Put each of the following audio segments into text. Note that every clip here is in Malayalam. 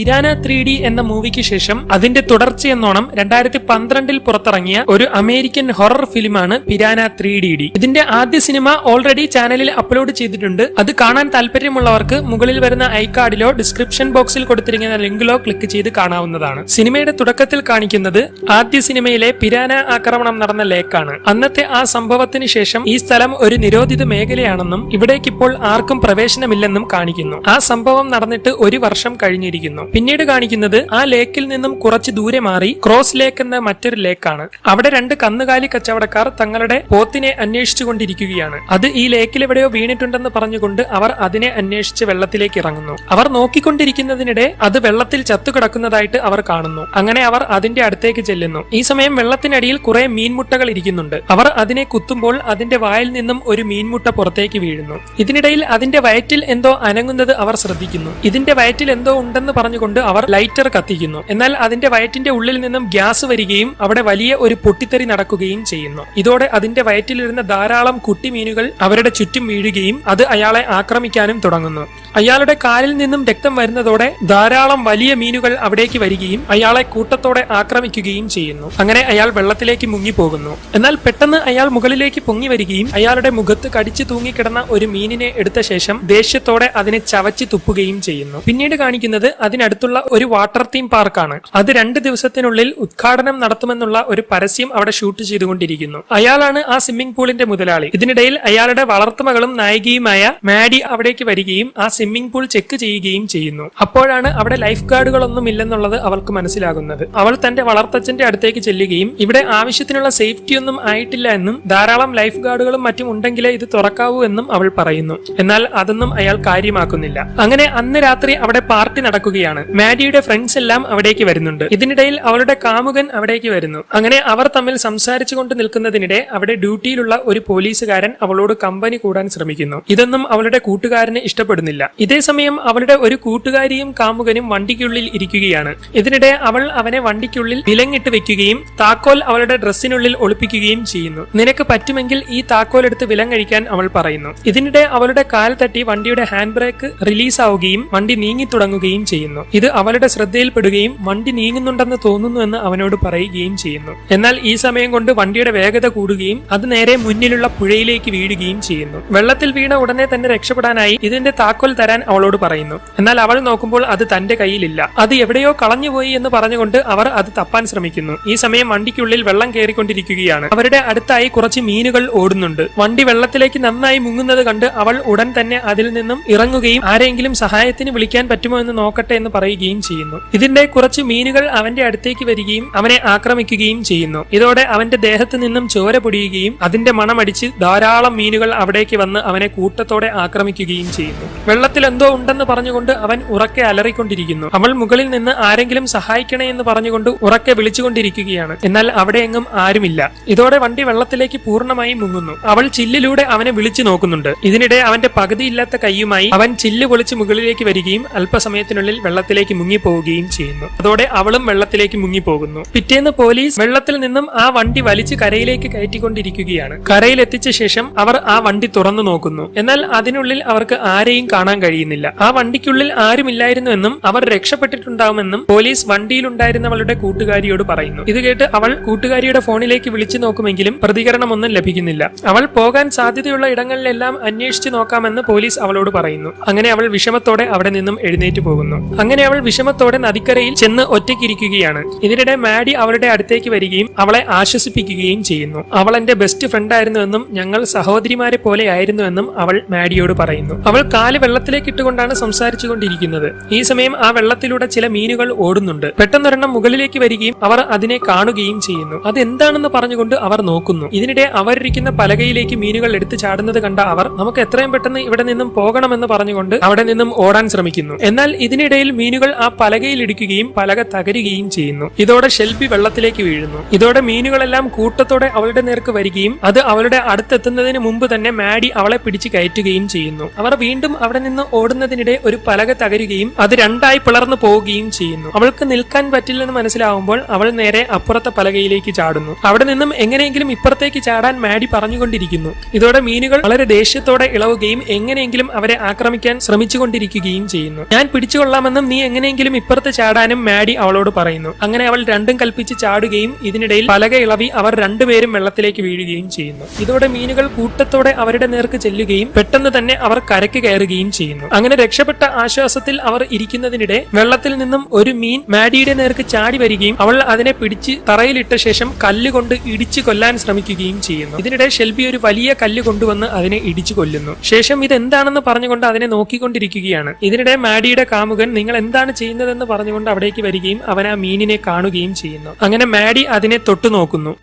പിരാന ത്രീ ഡി എന്ന മൂവിക്ക് ശേഷം അതിന്റെ തുടർച്ചയെന്നോണം രണ്ടായിരത്തി പന്ത്രണ്ടിൽ പുറത്തിറങ്ങിയ ഒരു അമേരിക്കൻ ഹൊറർ ഫിലിമാണ് പിരാന ത്രീ ഡി ഡി ഇതിന്റെ ആദ്യ സിനിമ ഓൾറെഡി ചാനലിൽ അപ്ലോഡ് ചെയ്തിട്ടുണ്ട്. അത് കാണാൻ താല്പര്യമുള്ളവർക്ക് മുകളിൽ വരുന്ന ഐ കാർഡിലോ ഡിസ്ക്രിപ്ഷൻ ബോക്സിൽ കൊടുത്തിരിക്കുന്ന ലിങ്കിലോ ക്ലിക്ക് ചെയ്ത് കാണാവുന്നതാണ്. സിനിമയുടെ തുടക്കത്തിൽ കാണിക്കുന്നത് ആദ്യ സിനിമയിലെ പിരാന ആക്രമണം നടന്ന ലേക്കാണ്. അന്നത്തെ ആ സംഭവത്തിന് ശേഷം ഈ സ്ഥലം ഒരു നിരോധിത മേഖലയാണെന്നും ഇവിടേക്കിപ്പോൾ ആർക്കും പ്രവേശനമില്ലെന്നും കാണിക്കുന്നു. ആ സംഭവം നടന്നിട്ട് ഒരു വർഷം കഴിഞ്ഞിരിക്കുന്നു. പിന്നീട് കാണിക്കുന്നത് ആ ലേക്കിൽ നിന്നും കുറച്ച് ദൂരെ മാറി ക്രോസ് ലേക്ക് എന്ന മറ്റൊരു ലേക്കാണ്. അവിടെ രണ്ട് കന്നുകാലി കച്ചവടക്കാർ തങ്ങളുടെ പോത്തിനെ അന്വേഷിച്ചു കൊണ്ടിരിക്കുകയാണ് അത് ഈ ലേക്കിൽ എവിടെയോ വീണിട്ടുണ്ടെന്ന് പറഞ്ഞുകൊണ്ട് അവർ അതിനെ അന്വേഷിച്ച് വെള്ളത്തിലേക്ക് ഇറങ്ങുന്നു. അവർ നോക്കിക്കൊണ്ടിരിക്കുന്നതിനിടെ അത് വെള്ളത്തിൽ ചത്തുകിടക്കുന്നതായിട്ട് അവർ കാണുന്നു. അങ്ങനെ അവർ അതിന്റെ അടുത്തേക്ക് ചെല്ലുന്നു. ഈ സമയം വെള്ളത്തിനടിയിൽ കുറെ മീൻമുട്ടകൾ ഇരിക്കുന്നുണ്ട്. അവർ അതിനെ കുത്തുമ്പോൾ അതിന്റെ വായിൽ നിന്നും ഒരു മീൻമുട്ട പുറത്തേക്ക് വീഴുന്നു. ഇതിനിടയിൽ അതിന്റെ വയറ്റിൽ എന്തോ അനങ്ങുന്നത് അവർ ശ്രദ്ധിക്കുന്നു. ഇതിന്റെ വയറ്റിൽ എന്തോ ഉണ്ടെന്ന് പറഞ്ഞുകൊണ്ട് അവർ ലൈറ്റർ കത്തിക്കുന്നു. എന്നാൽ അതിന്റെ വയറ്റിന്റെ ഉള്ളിൽ നിന്നും ഗ്യാസ് വരികയും അവിടെ വലിയ ഒരു പൊട്ടിത്തെറി നടക്കുകയും ചെയ്യുന്നു. ഇതോടെ അതിന്റെ വയറ്റിലിരുന്ന ധാരാളം കുട്ടിമീനുകൾ അവരുടെ ചുറ്റും വീഴുകയും അത് അയാളെ ആക്രമിക്കാനും തുടങ്ങുന്നു. അയാളുടെ കാലിൽ നിന്നും രക്തം വരുന്നതോടെ ധാരാളം വലിയ മീനുകൾ അവിടേക്ക് വരികയും അയാളെ കൂട്ടത്തോടെ ആക്രമിക്കുകയും ചെയ്യുന്നു. അങ്ങനെ അയാൾ വെള്ളത്തിലേക്ക് മുങ്ങിപ്പോകുന്നു. എന്നാൽ പെട്ടെന്ന് അയാൾ മുകളിലേക്ക് പൊങ്ങി വരികയും അയാളുടെ മുഖത്ത് കടിച്ചു തൂങ്ങിക്കിടന്ന ഒരു മീനിനെ എടുത്ത ശേഷം ദേഷ്യത്തോടെ അതിനെ ചവച്ചു തുപ്പുകയും ചെയ്യുന്നു. പിന്നീട് കാണിക്കുന്നത് അതിനടുത്തുള്ള ഒരു വാട്ടർ തീം പാർക്കാണ് അത് രണ്ട് ദിവസത്തിനുള്ളിൽ ഉദ്ഘാടനം നടത്തുമെന്നുള്ള ഒരു പരസ്യം അവിടെ ഷൂട്ട് ചെയ്തുകൊണ്ടിരിക്കുന്നു. അയാളാണ് ആ സ്വിമ്മിംഗ് പൂളിന്റെ മുതലാളി. ഇതിനിടയിൽ അയാളുടെ വളർത്തുമകളും നായികയുമായ മാഡി അവിടേക്ക് വരികയും ആ സ്വിമ്മിംഗ് പൂൾ ചെക്ക് ചെയ്യുകയും ചെയ്യുന്നു. അപ്പോഴാണ് അവിടെ ലൈഫ് ഗാർഡുകളൊന്നും ഇല്ലെന്നുള്ളത് അവൾക്ക് മനസ്സിലാകുന്നത്. അവൾ തന്റെ വളർത്തച്ഛന്റെ അടുത്തേക്ക് ചെല്ലുകയും ഇവിടെ ആവശ്യത്തിനുള്ള സേഫ്റ്റി ഒന്നും ആയിട്ടില്ല എന്നും ധാരാളം ലൈഫ് ഗാർഡുകളും മറ്റും ഉണ്ടെങ്കിലേ ഇത് തുറക്കാവൂ എന്നും അവൾ പറയുന്നു. എന്നാൽ അതൊന്നും അയാൾ കാര്യമാക്കുന്നില്ല. അങ്ങനെ അന്ന് രാത്രി അവിടെ പാർട്ടി നടക്കുകയാണ്. മാഡിയുടെ ഫ്രണ്ട്സ് എല്ലാം അവിടേക്ക് വരുന്നുണ്ട്. ഇതിനിടയിൽ അവളുടെ കാമുകൻ അവിടേക്ക് വരുന്നു. അങ്ങനെ അവർ തമ്മിൽ സംസാരിച്ചു കൊണ്ട് നിൽക്കുന്നതിനിടെ അവിടെ ഡ്യൂട്ടിയിലുള്ള ഒരു പോലീസുകാരൻ അവളോട് കമ്പനി കൂടാൻ ശ്രമിക്കുന്നു. ഇതൊന്നും അവളുടെ കൂട്ടുകാരന് ഇഷ്ടപ്പെടുന്നില്ല. ഇതേ സമയം അവളുടെ ഒരു കൂട്ടുകാരിയും കാമുകനും വണ്ടിക്കുള്ളിൽ ഇരിക്കുകയാണ്. ഇതിനിടെ അവൾ അവനെ വണ്ടിക്കുള്ളിൽ വിലങ്ങിട്ട് വെക്കുകയും താക്കോൽ അവളുടെ ഡ്രസ്സിനുള്ളിൽ ഒളിപ്പിക്കുകയും ചെയ്യുന്നു. നിനക്ക് പറ്റുമെങ്കിൽ ഈ താക്കോൽ എടുത്ത് വിലം കഴിക്കാൻ അവൾ പറയുന്നു. ഇതിനിടെ അവളുടെ കാൽ തട്ടി വണ്ടിയുടെ ഹാൻഡ് ബ്രേക്ക് റിലീസ് ആവുകയും വണ്ടി നീങ്ങി തുടങ്ങുകയും ചെയ്യുന്നു. ഇത് അവളുടെ ശ്രദ്ധയിൽപ്പെടുകയും വണ്ടി നീങ്ങുന്നുണ്ടെന്ന് തോന്നുന്നുവെന്ന് അവനോട് പറയുകയും ചെയ്യുന്നു. എന്നാൽ ഈ സമയം കൊണ്ട് വണ്ടിയുടെ വേഗത കൂടുകയും അത് നേരെ മുന്നിലുള്ള പുഴയിലേക്ക് വീഴുകയും ചെയ്യുന്നു. വെള്ളത്തിൽ വീണ ഉടനെ തന്നെ രക്ഷപ്പെടാനായി ഇതിന്റെ താക്കോൽ തരാൻ അവളോട് പറയുന്നു. എന്നാൽ അവൾ നോക്കുമ്പോൾ അത് തന്റെ കയ്യിലില്ല. അത് എവിടെയോ കളഞ്ഞുപോയി എന്ന് പറഞ്ഞുകൊണ്ട് അവർ അത് തപ്പാൻ ശ്രമിക്കുന്നു. ഈ സമയം വണ്ടിക്കുള്ളിൽ വെള്ളം കയറിക്കൊണ്ടിരിക്കുകയാണ്. അവരുടെ അടുത്തായി കുറച്ച് മീനുകൾ ഓടുന്നുണ്ട്. വണ്ടി വെള്ളത്തിലേക്ക് നന്നായി മുങ്ങുന്നത് കണ്ട് അവൾ ഉടൻ തന്നെ അതിൽ നിന്നും ഇറങ്ങുകയും ആരെങ്കിലും സഹായത്തിന് വിളിക്കാൻ പറ്റുമോ എന്ന് നോക്കട്ടെ എന്ന് പറയുകയും ചെയ്യുന്നു. ഇതിന്റെ കുറച്ച് മീനുകൾ അവന്റെ അടുത്തേക്ക് വരികയും അവനെ ആക്രമിക്കുകയും ചെയ്യുന്നു. ഇതോടെ അവന്റെ ദേഹത്ത് നിന്നും ചോര പൊടിയുകയും അതിന്റെ മണമടിച്ച് ധാരാളം മീനുകൾ അവിടേക്ക് വന്ന് അവനെ കൂട്ടത്തോടെ ആക്രമിക്കുകയും ചെയ്യുന്നു. വെള്ളത്തിൽ എന്തോ ഉണ്ടെന്ന് പറഞ്ഞുകൊണ്ട് അവൻ ഉറക്കെ അലറിക്കൊണ്ടിരിക്കുന്നു. അവൾ മുകളിൽ നിന്ന് ആരെങ്കിലും സഹായിക്കണേ എന്ന് പറഞ്ഞുകൊണ്ട് ഉറക്കെ വിളിച്ചുകൊണ്ടിരിക്കുകയാണ്. എന്നാൽ അവിടെ എങ്ങും ആരുമില്ല. ഇതോടെ വണ്ടി വെള്ളത്തിലേക്ക് പൂർണമായി മുങ്ങുന്നു. അവൾ ചില്ലിലൂടെ അവനെ വിളിച്ചു നോക്കുന്നുണ്ട്. ഇതിനിടെ അവന്റെ പകുതിയില്ലാത്ത കൈയുമായി അവൻ ചില്ല് പൊളിച്ച് മുകളിലേക്ക് വരികയും അല്പസമയത്തിനുള്ളിൽ വെള്ളത്തിലേക്ക് മുങ്ങിപ്പോവുകയും ചെയ്യുന്നു. അതോടെ അവളും വെള്ളത്തിലേക്ക് മുങ്ങിപ്പോകുന്നു. പിറ്റേന്ന് പോലീസ് വെള്ളത്തിൽ നിന്നും ആ വണ്ടി വലിച്ച് കരയിലേക്ക് കയറ്റിക്കൊണ്ടിരിക്കുകയാണ്. കരയിൽ എത്തിച്ച ശേഷം അവർ ആ വണ്ടി തുറന്നു നോക്കുന്നു. എന്നാൽ അതിനുള്ളിൽ അവർക്ക് ആരെയും കാണാൻ കഴിയുന്നില്ല. ആ വണ്ടിക്കുള്ളിൽ ആരുമില്ലായിരുന്നുവെന്നും അവർ രക്ഷപ്പെട്ടിട്ടുണ്ടാവുമെന്നും പോലീസ് വണ്ടിയിലുണ്ടായിരുന്നവളുടെ കൂട്ടുകാരിയോട് പറയുന്നു. ഇത് കേട്ട് അവൾ കൂട്ടുകാരിയുടെ ഫോണിലേക്ക് വിളിച്ചു നോക്കുമെങ്കിലും പ്രതികരണമൊന്നും ലഭിക്കുന്നില്ല. അവൾ പോകാൻ സാധ്യതയുള്ള ഇടങ്ങളിലെല്ലാം അന്വേഷിച്ചു നോക്കാമെന്ന് പോലീസ് അവളോട് പറയുന്നു. അങ്ങനെ അവൾ വിഷമത്തോടെ അവിടെ നിന്നും എഴുന്നേറ്റ് പോകുന്നു. അങ്ങനെ അവൾ വിഷമത്തോടെ നദിക്കരയിൽ ചെന്ന് ഒറ്റയ്ക്കിരിക്കുകയാണ്. ഇതിനിടെ മാഡി അവളുടെ അടുത്തേക്ക് വരികയും അവളെ ആശ്വസിപ്പിക്കുകയും ചെയ്യുന്നു. അവൾ എന്റെ ബെസ്റ്റ് ഫ്രണ്ട് ആയിരുന്നുവെന്നും ഞങ്ങൾ സഹോദരിമാരെ പോലെ ആയിരുന്നുവെന്നും അവൾ മാഡിയോട് പറയുന്നു. അവൾ കാൽ വെള്ളത്തിലേക്ക് ഇട്ടുകൊണ്ടാണ് സംസാരിച്ചു കൊണ്ടിരിക്കുന്നത് ഈ സമയം ആ വെള്ളത്തിലൂടെ ചില മീനുകൾ ഓടുന്നുണ്ട്. പെട്ടെന്നൊരെണ്ണം മുകളിലേക്ക് വരികയും അവർ അതിനെ കാണുകയും ചെയ്യുന്നു. അത് എന്താണെന്ന് പറഞ്ഞുകൊണ്ട് അവർ നോക്കുന്നു. ഇതിനിടെ അവരിരിക്കുന്ന പലകയിലേക്ക് മീനുകൾ എടുത്തു ചാടുന്നത് കണ്ട അവർ നമുക്ക് എത്രയും പെട്ടെന്ന് ഇവിടെ നിന്നും പോകണമെന്ന് പറഞ്ഞുകൊണ്ട് അവിടെ നിന്നും ഓടാൻ ശ്രമിക്കുന്നു. എന്നാൽ ഇതിനിടയിൽ മീനുകൾ ആ പലകയിൽ ഇടിക്കുകയും പലക തകരുകയും ചെയ്യുന്നു. ഇതോടെ ഷെൽബി വെള്ളത്തിലേക്ക് വീഴുന്നു. ഇതോടെ മീനുകളെല്ലാം കൂട്ടത്തോടെ അവളുടെ നേർക്ക് വരികയും അത് അവളുടെ അടുത്തെത്തുന്നതിന് മുമ്പ് തന്നെ മാഡി അവളെ പിടിച്ച് കയറ്റുകയും ചെയ്യുന്നു. അവർ വീണ്ടും അവിടെ നിന്ന് ഓടുന്നതിനിടെ ഒരു പലക തകരുകയും അത് രണ്ടായി പിളർന്നു പോവുകയും ചെയ്യുന്നു. അവൾക്ക് നിൽക്കാൻ പറ്റില്ലെന്ന് മനസ്സിലാവുമ്പോൾ അവൾ നേരെ അപ്പുറത്തെ പലകയിലേക്ക് ചാടുന്നു. അവിടെ നിന്നും എങ്ങനെയെങ്കിലും ഇപ്പുറത്തേക്ക് ചാടാൻ മാഡി പറഞ്ഞുകൊണ്ടിരിക്കുന്നു. ഇതോടെ മീനുകൾ വളരെ ദേഷ്യത്തോടെ ഇളവുകയും എങ്ങനെയെങ്കിലും അവരെ ആക്രമിക്കാൻ ശ്രമിച്ചുകൊണ്ടിരിക്കുകയും ചെയ്യുന്നു. ഞാൻ പിടിച്ചുകൊള്ളാമെന്നും നീ എങ്ങനെയെങ്കിലും ഇപ്പുറത്ത് ചാടാനും മാഡി അവളോട് പറയുന്നു. അങ്ങനെ അവൾ രണ്ടും കൽപ്പിച്ച് ചാടുകയും ഇതിനിടയിൽ പലക ഇളവി അവർ രണ്ടുപേരും വെള്ളത്തിലേക്ക് വീഴുകയും ചെയ്യുന്നു. ഇതോടെ മീനുകൾ കൂട്ടത്തോടെ അവരുടെ നേർക്ക് ചെല്ലുകയും പെട്ടെന്ന് തന്നെ അവർ കരയ്ക്ക് കയറുകയും ചെയ്യുന്നു. അങ്ങനെ രക്ഷപ്പെട്ട ആശ്വാസത്തിൽ അവർ ഇരിക്കുന്നതിനിടെ വെള്ളത്തിൽ നിന്നും ഒരു മീൻ മാഡിയുടെ നേർക്ക് ചാടി വരികയും അവൾ അതിനെ പിടിച്ച് തറയിലിട്ട ശേഷം കല്ലുകൊണ്ട് ഇടിച്ചു കൊല്ലാൻ ശ്രമിക്കുകയും ചെയ്യുന്നു. ഇതിനിടെ ഷെൽബി ഒരു വലിയ കല്ല് കൊണ്ടുവന്ന് അതിനെ ഇടിച്ചു കൊല്ലുന്നു. ശേഷം ഇത് എന്താണെന്ന് പറഞ്ഞുകൊണ്ട് അതിനെ നോക്കിക്കൊണ്ടിരിക്കുകയാണ്. ഇതിനിടെ മാഡിയുടെ കാമുകൻ നിങ്ങൾ എന്താണ് ചെയ്യുന്നതെന്ന് പറഞ്ഞുകൊണ്ട് അവിടേക്ക് വരികയും അവൻ ആ മീനിനെ കാണുകയും ചെയ്യുന്നു. അങ്ങനെ മാഡി അതിനെ തൊട്ടു നോക്കുന്നു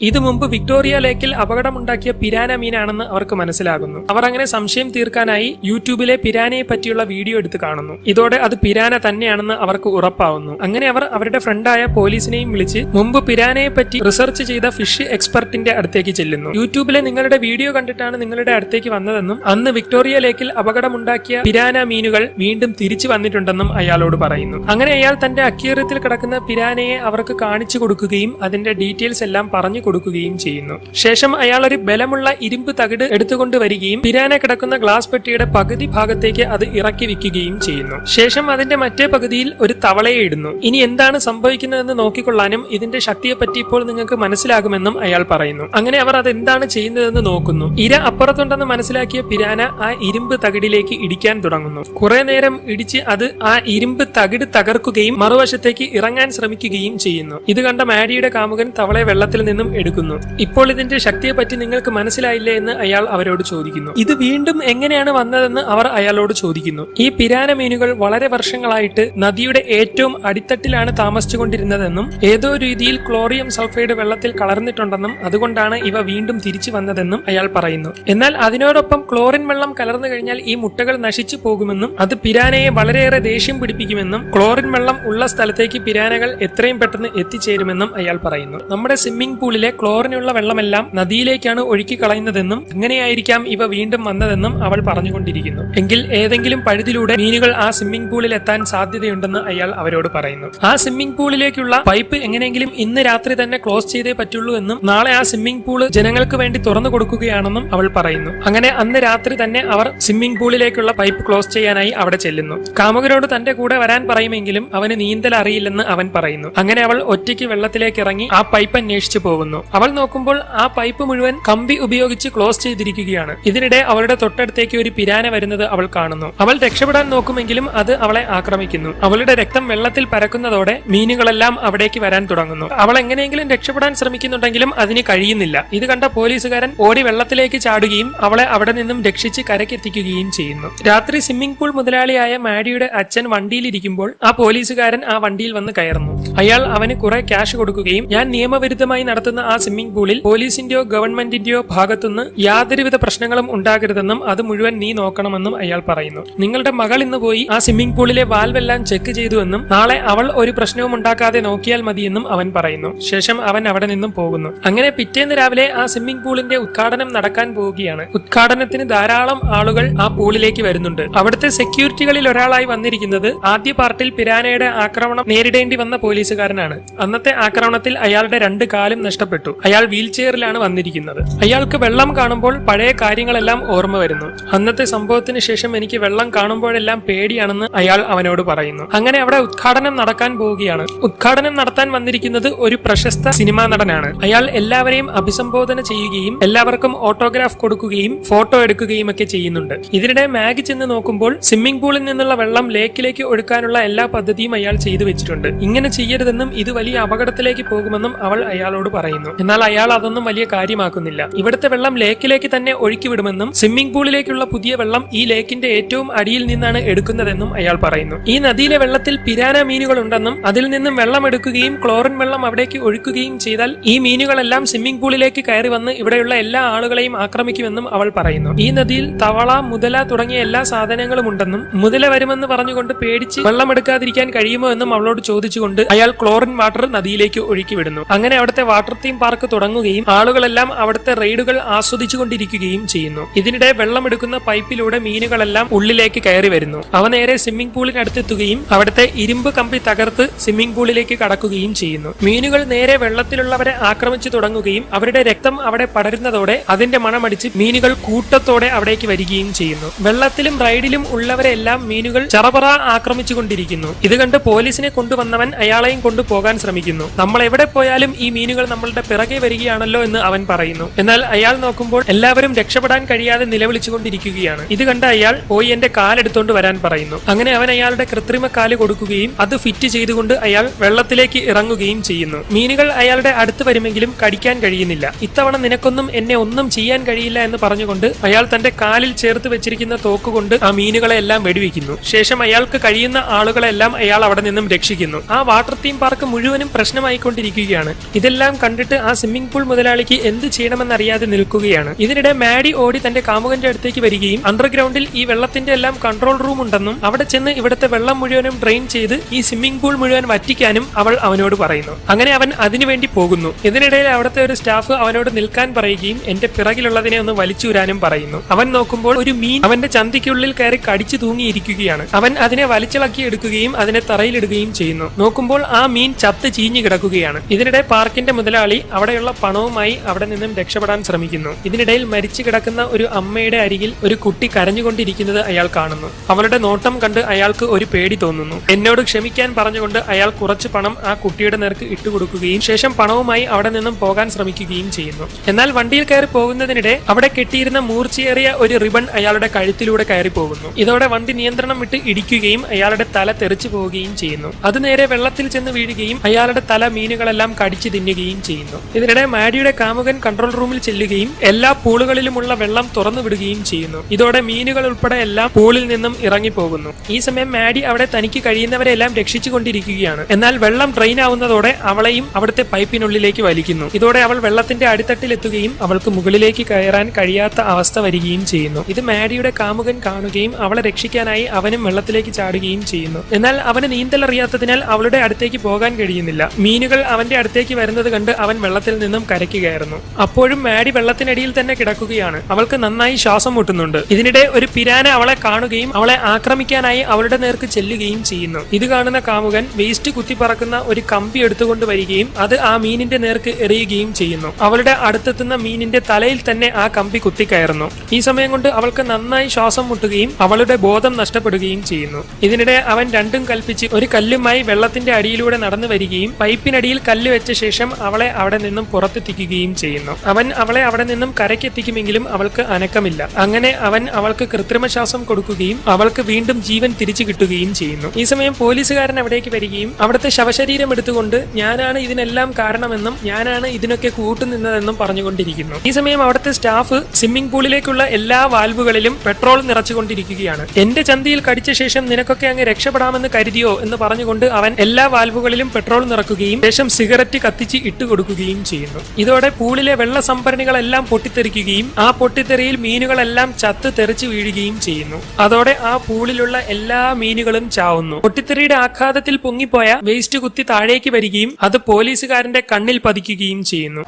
ഇത് മുമ്പ് വിക്ടോറിയ ലേക്കിൽ അപകടമുണ്ടാക്കിയ പിരാന മീനാണെന്ന് അവർക്ക് മനസ്സിലാകുന്നു. അവർ അങ്ങനെ സംശയം തീർക്കാനായി യൂട്യൂബിലെ പിരാനയെ പറ്റിയുള്ള വീഡിയോ എടുത്ത് കാണുന്നു. ഇതോടെ അത് പിരാന തന്നെയാണെന്ന് അവർക്ക് ഉറപ്പാവുന്നു. അങ്ങനെ അവർ അവരുടെ ഫ്രണ്ടായ പോലീസിനെയും വിളിച്ച് മുമ്പ് പിരാനയെ പറ്റി റിസർച്ച് ചെയ്ത ഫിഷ് എക്സ്പെർട്ടിന്റെ അടുത്തേക്ക് ചെല്ലുന്നു. യൂട്യൂബിലെ നിങ്ങളുടെ വീഡിയോ കണ്ടിട്ടാണ് നിങ്ങളുടെ അടുത്തേക്ക് വന്നതെന്നും അന്ന് വിക്ടോറിയ ലേക്കിൽ അപകടമുണ്ടാക്കിയ പിരാന മീനുകൾ വീണ്ടും തിരിച്ചു വന്നിട്ടുണ്ടെന്നും അയാളോട് പറയുന്നു. അങ്ങനെ അയാൾ തന്റെ അക്യൂറിയത്തിൽ കിടക്കുന്ന പിരാനയെ അവർക്ക് കാണിച്ചു കൊടുക്കുകയും അതിന്റെ ഡീറ്റെയിൽസ് എല്ലാം പറഞ്ഞു കൊടുക്കുകയും ചെയ്യുന്നു. ശേഷം അയാൾ ഒരു ബലമുള്ള ഇരുമ്പ് തകിട് എടുത്തുകൊണ്ട് വരികയും പിരാന കിടക്കുന്ന ഗ്ലാസ് പെട്ടിയുടെ പകുതി ഭാഗത്തേക്ക് അത് ഇറക്കി വെക്കുകയും ചെയ്യുന്നു. ശേഷം അതിന്റെ മറ്റേ പകുതിയിൽ ഒരു തവളയെ ഇടുന്നു. ഇനി എന്താണ് സംഭവിക്കുന്നതെന്ന് നോക്കിക്കൊള്ളാനും ഇതിന്റെ ശക്തിയെപ്പറ്റി ഇപ്പോൾ നിങ്ങൾക്ക് മനസ്സിലാകുമെന്നും അയാൾ പറയുന്നു. അങ്ങനെ അവർ അത് എന്താണ് ചെയ്യുന്നതെന്ന് നോക്കുന്നു. ഇര അപ്പുറത്തുണ്ടെന്ന് മനസ്സിലാക്കിയ പിരാന ആ ഇരുമ്പ് തകിടിലേക്ക് ഇടിക്കാൻ തുടങ്ങുന്നു. കുറെ നേരം ഇടിച്ച് അത് ആ ഇരുമ്പ് തകിട് തകർക്കുകയും മറുവശത്തേക്ക് ഇറങ്ങാൻ ശ്രമിക്കുകയും ചെയ്യുന്നു. ഇത് കണ്ട മാഡിയുടെ കാമുകൻ തവളെ വെള്ളത്തിൽ നിന്നും എടുക്കുന്നു. ഇപ്പോൾ ഇതിന്റെ ശക്തിയെപ്പറ്റി നിങ്ങൾക്ക് മനസ്സിലായില്ലേ എന്ന് അയാൾ അവരോട് ചോദിക്കുന്നു. ഇത് വീണ്ടും എങ്ങനെയാണ് വന്നതെന്ന് അവർ അയാളോട് ചോദിക്കുന്നു. ഈ പിരാന മീനുകൾ വളരെ വർഷങ്ങളായിട്ട് നദിയുടെ ഏറ്റവും അടിത്തട്ടിലാണ് താമസിച്ചുകൊണ്ടിരുന്നതെന്നും ഏതോ രീതിയിൽ ക്ലോറിയം സൾഫൈഡ് വെള്ളത്തിൽ കലർന്നിട്ടുണ്ടെന്നും അതുകൊണ്ടാണ് ഇവ വീണ്ടും തിരിച്ചു വന്നതെന്നും അയാൾ പറയുന്നു. എന്നാൽ അതിനോടൊപ്പം ക്ലോറിൻ വെള്ളം കലർന്നു കഴിഞ്ഞാൽ ഈ മുട്ടകൾ നശിച്ചു പോകുമെന്നും അത് പിരാനയെ വളരെയേറെ ദേഷ്യം പിടിപ്പിക്കുമെന്നും ക്ലോറിൻ വെള്ളം ഉള്ള സ്ഥലത്തേക്ക് പിരാനകൾ എത്രയും പെട്ടെന്ന് എത്തിച്ചേരുമെന്നും അയാൾ പറയുന്നു. നമ്മുടെ സ്വിമ്മിംഗ് പൂളിലെ ക്ലോറിനുള്ള വെള്ളമെല്ലാം നദിയിലേക്കാണ് ഒഴുക്കി കളയുന്നതെന്നും അങ്ങനെയായിരിക്കാം ഇവ വീണ്ടും വന്നതെന്നും അവൾ പറഞ്ഞുകൊണ്ടിരിക്കുന്നു. എങ്കിൽ ഏതെങ്കിലും പഴുതിലൂടെ മീനുകൾ ആ സ്വിമ്മിംഗ് പൂളിൽ എത്താൻ സാധ്യതയുണ്ടെന്ന് അയാൾ അവരോട് പറയുന്നു. ആ സ്വിമ്മിംഗ് പൂളിലേക്കുള്ള പൈപ്പ് എങ്ങനെയെങ്കിലും ഇന്ന് രാത്രി തന്നെ ക്ലോസ് ചെയ്തേ പറ്റുള്ളൂ എന്നും നാളെ ആ സ്വിമ്മിംഗ് പൂൾ ജനങ്ങൾക്ക് വേണ്ടി തുറന്നു കൊടുക്കുകയാണെന്നും അവൾ പറയുന്നു. അങ്ങനെ അന്ന് രാത്രി തന്നെ അവർ സ്വിമ്മിംഗ് പൂളിലേക്കുള്ള പൈപ്പ് ക്ലോസ് ചെയ്യാനായി അവിടെ ചെല്ലുന്നു. കാമുകരോട് തന്റെ കൂടെ വരാൻ പറയുമെങ്കിലും അവന് നീന്തൽ അറിയില്ലെന്ന് അവൻ പറയുന്നു. അങ്ങനെ അവൾ ഒറ്റയ്ക്ക് വെള്ളത്തിലേക്ക് ഇറങ്ങി ആ പൈപ്പ് അന്വേഷിച്ചു പോകുന്നു. അവൾ നോക്കുമ്പോൾ ആ പൈപ്പ് മുഴുവൻ കമ്പി ഉപയോഗിച്ച് ക്ലോസ് ചെയ്തിരിക്കുകയാണ്. ഇതിനിടെ അവളുടെ തൊട്ടടുത്തേക്ക് ഒരു പിരാന വരുന്നത് അവൾ കാണുന്നു. അവൾ രക്ഷപ്പെടാൻ നോക്കുമെങ്കിലും അത് അവളെ ആക്രമിക്കുന്നു. അവളുടെ രക്തം വെള്ളത്തിൽ പരക്കുന്നതോടെ മീനുകളെല്ലാം അവിടേക്ക് വരാൻ തുടങ്ങുന്നു. അവൾ എങ്ങനെയെങ്കിലും രക്ഷപ്പെടാൻ ശ്രമിക്കുന്നുണ്ടെങ്കിലും അതിന് കഴിയുന്നില്ല. ഇത് കണ്ട പോലീസുകാരൻ ഓടി വെള്ളത്തിലേക്ക് ചാടുകയും അവളെ അവിടെ നിന്നും രക്ഷിച്ച് കരക്കെത്തിക്കുകയും ചെയ്യുന്നു. രാത്രി സ്വിമ്മിംഗ് പൂൾ മുതലാളിയായ മാഡിയുടെ അച്ഛൻ വണ്ടിയിലിരിക്കുമ്പോൾ ആ പോലീസുകാരൻ ആ വണ്ടിയിൽ വന്ന് കയറുന്നു. അയാൾ അവന് കുറെ ക്യാഷ് കൊടുക്കുകയും ഞാൻ നിയമവിരുദ്ധമായി നടത്തുന്ന ആ സ്വിമ്മിംഗ് പൂളിൽ പോലീസിന്റെയോ ഗവൺമെന്റിന്റെയോ ഭാഗത്തുനിന്ന് യാതൊരുവിധ പ്രശ്നങ്ങളും ഉണ്ടാകരുതെന്നും അത് മുഴുവൻ നീ നോക്കണമെന്നും അയാൾ പറയുന്നു. നിങ്ങളുടെ മകൾ ഇന്ന് പോയി ആ സ്വിമ്മിംഗ് പൂളിലെ വാൽവെല്ലാം ചെക്ക് ചെയ്തുവെന്നും നാളെ അവൾ ഒരു പ്രശ്നവും ഉണ്ടാക്കാതെ നോക്കിയാൽ മതിയെന്നും അവൻ പറയുന്നു. ശേഷം അവൻ അവിടെ നിന്നും പോകുന്നു. അങ്ങനെ പിറ്റേന്ന് രാവിലെ ആ സ്വിമ്മിംഗ് പൂളിന്റെ ഉദ്ഘാടനം നടക്കാൻ പോവുകയാണ്. ഉദ്ഘാടനത്തിന് ധാരാളം ആളുകൾ ആ പൂളിലേക്ക് വരുന്നുണ്ട്. അവിടുത്തെ സെക്യൂരിറ്റികളിൽ ഒരാളായി വന്നിരിക്കുന്നത് ആദ്യ പാർട്ടിൽ പിരാനയുടെ ആക്രമണം നേരിടേണ്ടി വന്ന പോലീസുകാരനാണ്. അന്നത്തെ ആക്രമണത്തിൽ അയാളുടെ രണ്ട് കാലും നഷ്ടപ്പെട്ടു. അയാൾ വീൽ ചെയറിലാണ് വന്നിരിക്കുന്നത്. അയാൾക്ക് വെള്ളം കാണുമ്പോൾ പഴയ കാര്യങ്ങളെല്ലാം ഓർമ്മ വരുന്നു. അന്നത്തെ സംഭവത്തിന് ശേഷം എനിക്ക് വെള്ളം കാണുമ്പോഴെല്ലാം പേടിയാണെന്ന് അയാൾ അവനോട് പറയുന്നു. അങ്ങനെ അവിടെ ഉദ്ഘാടനം നടക്കാൻ പോവുകയാണ്. ഉദ്ഘാടനം നടത്താൻ വന്നിരിക്കുന്നത് ഒരു പ്രശസ്ത സിനിമാ നടനാണ്. അയാൾ എല്ലാവരെയും അഭിസംബോധന ചെയ്യുകയും എല്ലാവർക്കും ഓട്ടോഗ്രാഫ് കൊടുക്കുകയും ഫോട്ടോ എടുക്കുകയും ഒക്കെ ചെയ്യുന്നുണ്ട്. ഇതിനിടെ മാഗി ചെന്ന് നോക്കുമ്പോൾ സ്വിമ്മിംഗ് പൂളിൽ നിന്നുള്ള വെള്ളം ലേക്കിലേക്ക് ഒഴുക്കാനുള്ള എല്ലാ പദ്ധതിയും അയാൾ ചെയ്തു വെച്ചിട്ടുണ്ട്. ഇങ്ങനെ ചെയ്യരുതെന്നും ഇത് വലിയ അപകടത്തിലേക്ക് പോകുമെന്നും അവൾ അയാളോട് പറയുന്നു. എന്നാൽ അയാൾ അതൊന്നും വലിയ കാര്യമാക്കുന്നില്ല. ഇവിടുത്തെ വെള്ളം ലേക്കിലേക്ക് തന്നെ ഒഴുക്കി വിടുമെന്നും സ്വിമ്മിംഗ് പൂളിലേക്കുള്ള പുതിയ വെള്ളം ഈ ലേക്കിന്റെ ഏറ്റവും അടിയിൽ നിന്നാണ് എടുക്കുന്നതെന്നും അയാൾ പറയുന്നു. ഈ നദിയിലെ വെള്ളത്തിൽ പിരാന മീനുകൾ ഉണ്ടെന്നും അതിൽ നിന്നും വെള്ളം എടുക്കുകയും ക്ലോറിൻ വെള്ളം അവിടേക്ക് ഒഴുക്കുകയും ചെയ്താൽ ഈ മീനുകളെല്ലാം സ്വിമ്മിംഗ് പൂളിലേക്ക് കയറി വന്ന് ഇവിടെയുള്ള എല്ലാ ആളുകളെയും ആക്രമിക്കുമെന്നും അവൾ പറയുന്നു. ഈ നദിയിൽ തവള മുതല തുടങ്ങിയ എല്ലാ സാധനങ്ങളും ഉണ്ടെന്നും മുതല വരുമെന്ന് പറഞ്ഞുകൊണ്ട് പേടിച്ച് വെള്ളം എടുക്കാതിരിക്കാൻ കഴിയുമോ എന്നും അവളോട് ചോദിച്ചുകൊണ്ട് അയാൾ ക്ലോറിൻ വാട്ടർ നദിയിലേക്ക് ഒഴുക്കി വിടുന്നു അങ്ങനെ അവിടുത്തെ വാട്ടർ തീം പാർക്ക് തുടങ്ങുകയും ആളുകളെല്ലാം അവിടുത്തെ റൈഡുകൾ ആസ്വദിച്ചുകൊണ്ടിരിക്കുകയും ചെയ്യുന്നു. ഇതിനിടെ വെള്ളമെടുക്കുന്ന പൈപ്പിലൂടെ മീനുകളെല്ലാം ഉള്ളിലേക്ക് കയറി വരുന്നു. അവ നേരെ സ്വിമ്മിംഗ് പൂളിനടുത്തെത്തുകയും അവിടുത്തെ ഇരുമ്പ് കമ്പി തകർത്ത് സ്വിമ്മിംഗ് പൂളിലേക്ക് കടക്കുകയും ചെയ്യുന്നു. മീനുകൾ നേരെ വെള്ളത്തിലുള്ളവരെ ആക്രമിച്ചു തുടങ്ങുകയും അവരുടെ രക്തം അവിടെ പടരുന്നതോടെ അതിന്റെ മണമടിച്ച് മീനുകൾ കൂട്ടത്തോടെ അവിടേക്ക് വരികയും ചെയ്യുന്നു. വെള്ളത്തിലും റൈഡിലും ഉള്ളവരെല്ലാം മീനുകൾ ചറപറ ആക്രമിച്ചുകൊണ്ടിരിക്കുന്നു. ഇത് കണ്ട് പോലീസിനെ കൊണ്ടുവന്നവൻ അയാളെയും കൊണ്ടുപോകാൻ ശ്രമിക്കുന്നു. നമ്മൾ എവിടെ പോയാലും ഈ മീനുകൾ നമ്മളുടെ പിറകെ വരികയാണല്ലോ എന്ന് അവൻ പറയുന്നു. എന്നാൽ അയാൾ നോക്കുമ്പോൾ എല്ലാവരും രക്ഷപ്പെടാൻ കഴിയാതെ നിലവിളിച്ചുകൊണ്ടിരിക്കുകയാണ്. ഇത് കണ്ട അയാൾ പോയി എന്റെ കാലെടുത്തോണ്ട് വരാൻ പറയുന്നു. അങ്ങനെ അവൻ അയാളുടെ കൃത്രിമ കാൽ കൊടുക്കുകയും അത് ഫിറ്റ് ചെയ്തുകൊണ്ട് അയാൾ വെള്ളത്തിലേക്ക് ഇറങ്ങുകയും ചെയ്യുന്നു. മീനുകൾ അയാളുടെ അടുത്ത് വരുമെങ്കിലും കടിക്കാൻ കഴിയുന്നില്ല. ഇത്തവണ നിനക്കൊന്നും എന്നെ ഒന്നും ചെയ്യാൻ കഴിയില്ല എന്ന് പറഞ്ഞുകൊണ്ട് അയാൾ തന്റെ കാലിൽ ചേർത്ത് വെച്ചിരിക്കുന്ന തോക്ക് കൊണ്ട് ആ മീനുകളെ എല്ലാം വെടിവെക്കുന്നു. ശേഷം അയാൾക്ക് കഴിയുന്ന ആളുകളെല്ലാം അയാൾ അവിടെ നിന്നും രക്ഷിക്കുന്നു. ആ വാട്ടർ തീം പാർക്ക് മുഴുവനും പ്രശ്നമായിക്കൊണ്ടിരിക്കുകയാണ്. ഇതെല്ലാം കണ്ടിട്ട് ആ സ്വിമ്മിംഗ് പൂൾ മുതലാളിക്ക് എന്ത് ചെയ്യണമെന്നറിയാതെ നിൽക്കുകയാണ്. ഇതിനിടെ മാഡി ഓടി തന്റെ കാമുകന്റെ അടുത്തേക്ക് വരികയും അണ്ടർഗ്രൗണ്ടിൽ ഈ വെള്ളത്തിന്റെ എല്ലാം കൺട്രോൾ റൂം ഉണ്ടെന്നും അവിടെ ചെന്ന് ഇവിടുത്തെ വെള്ളം മുഴുവനും ഡ്രെയിൻ ചെയ്ത് ഈ സ്വിമ്മിംഗ് പൂൾ മുഴുവൻ വറ്റിക്കാനും അവൾ അവനോട് പറയുന്നു. അങ്ങനെ അവൻ അതിനുവേണ്ടി പോകുന്നു. ഇതിനിടയിൽ അവിടുത്തെ ഒരു സ്റ്റാഫ് അവനോട് നിൽക്കാൻ പറയുകയും എന്റെ പിറകിലുള്ളതിനെ ഒന്ന് വലിച്ചൂരാനും പറയുന്നു. അവൻ നോക്കുമ്പോൾ ഒരു മീൻ അവന്റെ ചന്തിക്കുള്ളിൽ കയറി കടിച്ചു തൂങ്ങിയിരിക്കുകയാണ്. അവൻ അതിനെ വലിച്ചിളക്കി എടുക്കുകയും അതിനെ തറയിലിടുകയും ചെയ്യുന്നു. നോക്കുമ്പോൾ ആ മീൻ ചത്ത് ചീഞ്ഞു കിടക്കുകയാണ്. ഇതിനിടെ പാർക്കിന്റെ മുതലാളി അവിടെയുള്ള പണവുമായി അവിടെ നിന്നും രക്ഷപ്പെടാൻ ശ്രമിക്കുന്നു. ഇതിനിടയിൽ മരിച്ചു കിടക്കുന്ന ഒരു അമ്മയുടെ അരികിൽ ഒരു കുട്ടി കരഞ്ഞുകൊണ്ടിരിക്കുന്നത് അയാൾ കാണുന്നു. അവളുടെ നോട്ടം കണ്ട് അയാൾക്ക് ഒരു പേടി തോന്നുന്നു. എന്നോട് ക്ഷമിക്കാൻ പറഞ്ഞുകൊണ്ട് അയാൾ കുറച്ച് പണം ആ കുട്ടിയുടെ നേർക്ക് ഇട്ടുകൊടുക്കുകയും ശേഷം പണവുമായി അവിടെ നിന്നും പോകാൻ ശ്രമിക്കുകയും ചെയ്യുന്നു. എന്നാൽ വണ്ടിയിൽ കയറി പോകുന്നതിനിടെ അവിടെ കെട്ടിയിരുന്ന മൂർച്ചയേറിയ ഒരു റിബൺ അയാളുടെ കഴുത്തിലൂടെ കയറി പോകുന്നു ഇതോടെ വണ്ടി നിയന്ത്രണം വിട്ട് ഇടിക്കുകയും അയാളുടെ തല തെറിച്ചു പോവുകയും ചെയ്യുന്നു. അത് നേരെ വെള്ളത്തിൽ ചെന്ന് വീഴുകയും അയാളുടെ തല മീനുകളെല്ലാം കടിച്ചു തിന്നുകയും ചെയ്യുന്നു. ഇതിനിടെ മാഡിയുടെ കാമുകൻ കൺട്രോൾ റൂമിൽ ചെല്ലുകയും എല്ലാ പൂളുകളിലുമുള്ള വെള്ളം തുറന്നു വിടുകയും ചെയ്യുന്നു. ഇതോടെ മീനുകൾ ഉൾപ്പെടെ എല്ലാം പൂളിൽ നിന്നും ഇറങ്ങിപ്പോകുന്നു. ഈ സമയം മാഡി അവിടെ തനിക്ക് കഴിയുന്നവരെല്ലാം രക്ഷിച്ചുകൊണ്ടിരിക്കുകയാണ് എന്നാൽ വെള്ളം ഡ്രെയിൻ ആവുന്നതോടെ അവളെയും അവിടുത്തെ പൈപ്പിനുള്ളിലേക്ക് വലിക്കുന്നു. ഇതോടെ അവൾ വെള്ളത്തിന്റെ അടിത്തട്ടിലെത്തുകയും അവൾക്ക് മുകളിലേക്ക് കയറാൻ കഴിയാത്ത അവസ്ഥ വരികയും ചെയ്യുന്നു. ഇത് മാഡിയുടെ കാമുകൻ കാണുകയും അവളെ രക്ഷിക്കാനായി അവനും വെള്ളത്തിലേക്ക് ചാടുകയും ചെയ്യുന്നു. എന്നാൽ അവന് നീന്തൽ അറിയാത്തതിനാൽ അവളുടെ അടുത്തേക്ക് പോകാൻ കഴിയുന്നില്ല. മീനുകൾ അവന്റെ അടുത്തേക്ക് വരുന്നത് കണ്ട് അവൻ വെള്ളത്തിൽ നിന്നും കരയ്ക്കുകയായിരുന്നു. അപ്പോഴും മാഡി വെള്ളത്തിനടിയിൽ തന്നെ കിടക്കുകയാണ്. അവൾക്ക് നന്നായി ശ്വാസം മുട്ടുന്നുണ്ട്. ഇതിനിടെ ഒരു പിരാന അവളെ കാണുകയും അവളെ ആക്രമിക്കാനായി അവളുടെ നേർക്ക് ചെല്ലുകയും ചെയ്യുന്നു. ഇത് കാണുന്ന കാമുകൻ വേസ്റ്റ് കുത്തിപ്പറക്കുന്ന ഒരു കമ്പി എടുത്തുകൊണ്ട് വരികയും അത് ആ മീനിന്റെ നേർക്ക് എറിയുകയും ചെയ്യുന്നു. അവളുടെ അടുത്തെത്തുന്ന മീനിന്റെ തലയിൽ തന്നെ ആ കമ്പി കുത്തിക്കയറുന്നു. ഈ സമയം കൊണ്ട് അവൾക്ക് നന്നായി ശ്വാസം മുട്ടുകയും അവളുടെ ബോധം നഷ്ടപ്പെടുകയും ചെയ്യുന്നു. ഇതിനിടെ അവൻ രണ്ടും കൽപ്പിച്ച് ഒരു കല്ലുമായി വെള്ളത്തിന്റെ അടിയിലൂടെ നടന്നു വരികയും പൈപ്പിനടിയിൽ കല്ല് വെച്ച ശേഷം അവളെ അവിടെ നിന്നും പുറത്തെത്തിക്കുകയും ചെയ്യുന്നു. അവൻ അവളെ അവിടെ നിന്നും കരയ്ക്കെത്തിക്കുമെങ്കിലും അവൾക്ക് അനക്കമില്ല. അങ്ങനെ അവൻ അവൾക്ക് കൃത്രിമ ശ്വാസം കൊടുക്കുകയും അവൾക്ക് വീണ്ടും ജീവൻ തിരിച്ചു കിട്ടുകയും ചെയ്യുന്നു. ഈ സമയം പോലീസുകാരൻ അവിടേക്ക് വരികയും അവിടുത്തെ ശവശരീരം എടുത്തുകൊണ്ട് ഞാനാണ് ഇതിനെല്ലാം കാരണമെന്നും ഞാനാണ് ഇതിനൊക്കെ കൂട്ടുനിന്നതെന്നും പറഞ്ഞുകൊണ്ടിരിക്കുന്നു. ഈ സമയം അവിടുത്തെ സ്റ്റാഫ് സ്വിമ്മിംഗ് പൂളിലേക്കുള്ള എല്ലാ വാൽവുകളിലും പെട്രോൾ നിറച്ചുകൊണ്ടിരിക്കുകയാണ്. എന്റെ ചന്തിയിൽ കടിച്ച ശേഷം നിനക്കൊക്കെ അങ്ങ് രക്ഷപ്പെടാമെന്ന് കരുതിയോ? എന്ന് പറഞ്ഞുകൊണ്ട് അവൻ എല്ലാ വാൽവുകളിലും പെട്രോൾ നിറക്കുകയും ശേഷം സിഗരറ്റ് കത്തിച്ച് ഇട്ടുകൊടുക്കുകയും ചെയ്യുന്നു. ഇതോടെ പൂളിലെ വെള്ള സംഭരണികളെല്ലാം പൊട്ടിത്തെറിക്കുകയും ആ പൊട്ടിത്തെറിയിൽ മീനുകളെല്ലാം ചത്ത് തെറിച്ചു വീഴുകയും ചെയ്യുന്നു. അതോടെ ആ പൂളിലുള്ള എല്ലാ മീനുകളും ചാവുന്നു. പൊട്ടിത്തെറിയുടെ ആഘാതത്തിൽ പൊങ്ങിപ്പോയ വേസ്റ്റ് കുത്തി താഴേക്ക് വരികയും അത് പോലീസുകാരന്റെ കണ്ണിൽ പതിക്കുകയും ചെയ്യുന്നു.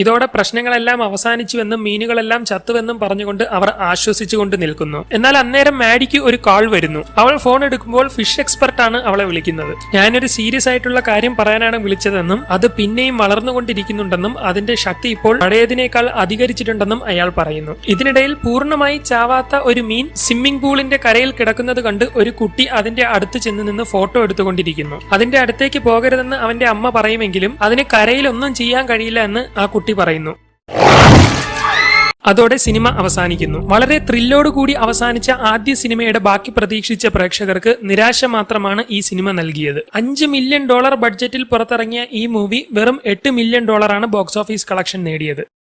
ഇതോടെ പ്രശ്നങ്ങളെല്ലാം അവസാനിച്ചുവെന്നും മീനുകളെല്ലാം ചത്തുവെന്നും പറഞ്ഞുകൊണ്ട് അവർ ആശ്വസിച്ചുകൊണ്ട് നിൽക്കുന്നു. എന്നാൽ അന്നേരം മാഡിക്ക് ഒരു കാൾ വരുന്നു. അവൾ ഫോൺ എടുക്കുമ്പോൾ ഫിഷ് എക്സ്പെർട്ട് ആണ് അവളെ വിളിക്കുന്നത്. ഞാനൊരു സീരിയസ് ആയിട്ടുള്ള കാര്യം പറയാനാണ് വിളിച്ചതെന്നും അത് പിന്നെയും വളർന്നുകൊണ്ടിരിക്കുന്നുണ്ടെന്നും അതിന്റെ ശക്തി ഇപ്പോൾ പഴയതിനേക്കാൾ അധികരിച്ചിട്ടുണ്ടെന്നും അയാൾ പറയുന്നു. ഇതിനിടയിൽ പൂർണമായി ചാവാത്ത ഒരു മീൻ സ്വിമ്മിംഗ് പൂളിന്റെ കരയിൽ കിടക്കുന്നത് കണ്ട് ഒരു കുട്ടി അതിന്റെ അടുത്ത് ചെന്ന് നിന്ന് ഫോട്ടോ എടുത്തുകൊണ്ടിരിക്കുന്നു. അതിന്റെ അടുത്തേക്ക് പോകരുതെന്ന് അവന്റെ അമ്മ പറയുമെങ്കിലും അതിന് കരയിൽ ഒന്നും ചെയ്യാൻ കഴിയില്ല എന്ന് ആ കുട്ടി പറയുന്നു. അതോടെ സിനിമ അവസാനിക്കുന്നു. വളരെ ത്രില്ലോട് കൂടി അവസാനിച്ച ആദ്യ സിനിമയുടെ ബാക്കി പ്രതീക്ഷിച്ച പ്രേക്ഷകർക്ക് നിരാശ മാത്രമാണ് ഈ സിനിമ നൽകിയത്. അഞ്ച് മില്യൺ ഡോളർ ബഡ്ജറ്റിൽ പുറത്തിറങ്ങിയ ഈ മൂവി വെറും എട്ട് മില്യൺ ഡോളറാണ് ബോക്സ് ഓഫീസ് കളക്ഷൻ നേടിയത്.